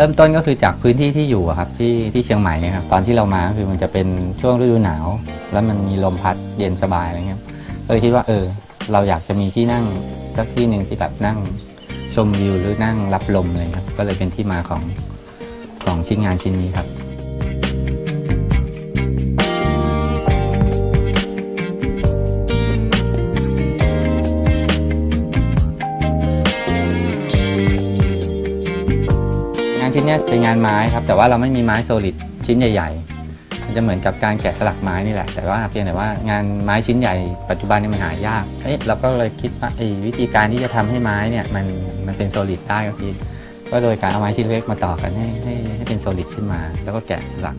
เริ่มต้นก็คือจากพื้นที่ที่อยู่อะครับที่ที่เชียงใหม่เนี่ยครับตอนที่เรามาก็คือมันจะเป็นช่วงฤดูหนาว แล้วมันมีลมพัดเย็นสบายอะไรเงี้ยก็เลยคิดว่าเออ เราอยากจะมีที่นั่งสักที่หนึ่งที่แบบนั่ง ชมวิวหรือนั่งรับลมอะไรครับ ก็เลยเป็นที่มาของของชิ้นงานชิ้นนี้ครับงานชิ้นนี้เป็นงานไม้ครับ แต่ว่าเราไม่มีไม้โซลิดชิ้นใหญ่ๆ มันจะเหมือนกับการแกะสลักไม้นี่แหละ แต่ว่าเพียงแต่ว่างานไม้ชิ้นใหญ่ปัจจุบันนี่มันหายากเอ๊ะเราก็เลยคิดว่าไอ้วิธีการที่จะทำให้ไม้เนี่ยมันมันเป็นโซลิดได้ก็คือก็โดยการเอาไม้ชิ้นเล็กมาต่อกันให้ให้ให้เป็นโซลิดขึ้นมา แล้วก็แกะสลัก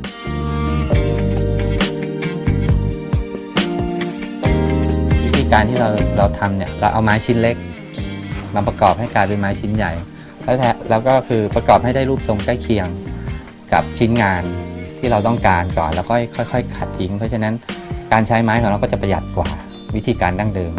วิธีการที่เราเราทำเนี่ยเราเอาไม้ชิ้นเล็ก มาประกอบให้กลายเป็นไม้ชิ้นใหญ่แล้วแท้แล้วก็คือประกอบให้ได้รูปทรงใกล้เคียงกับชิ้นงาน ที่เราต้องการก่อนแล้วก็ค่อยๆขัดทิ้ง เพราะฉะนั้นการใช้ไม้ของเราก็จะประหยัดกว่าวิธีการดั้งเดิม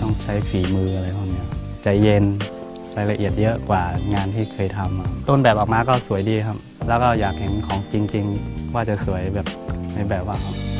ต้องใช้ฝีมืออะไรพวกเนี้ยใจเย็นรายละเอียดเยอะกว่างานที่เคยทำต้นแบบออกมาก็สวยดีครับ แล้วก็อยากเห็นของจริง ๆ ว่าจะสวยแบบในแบบว่าครับ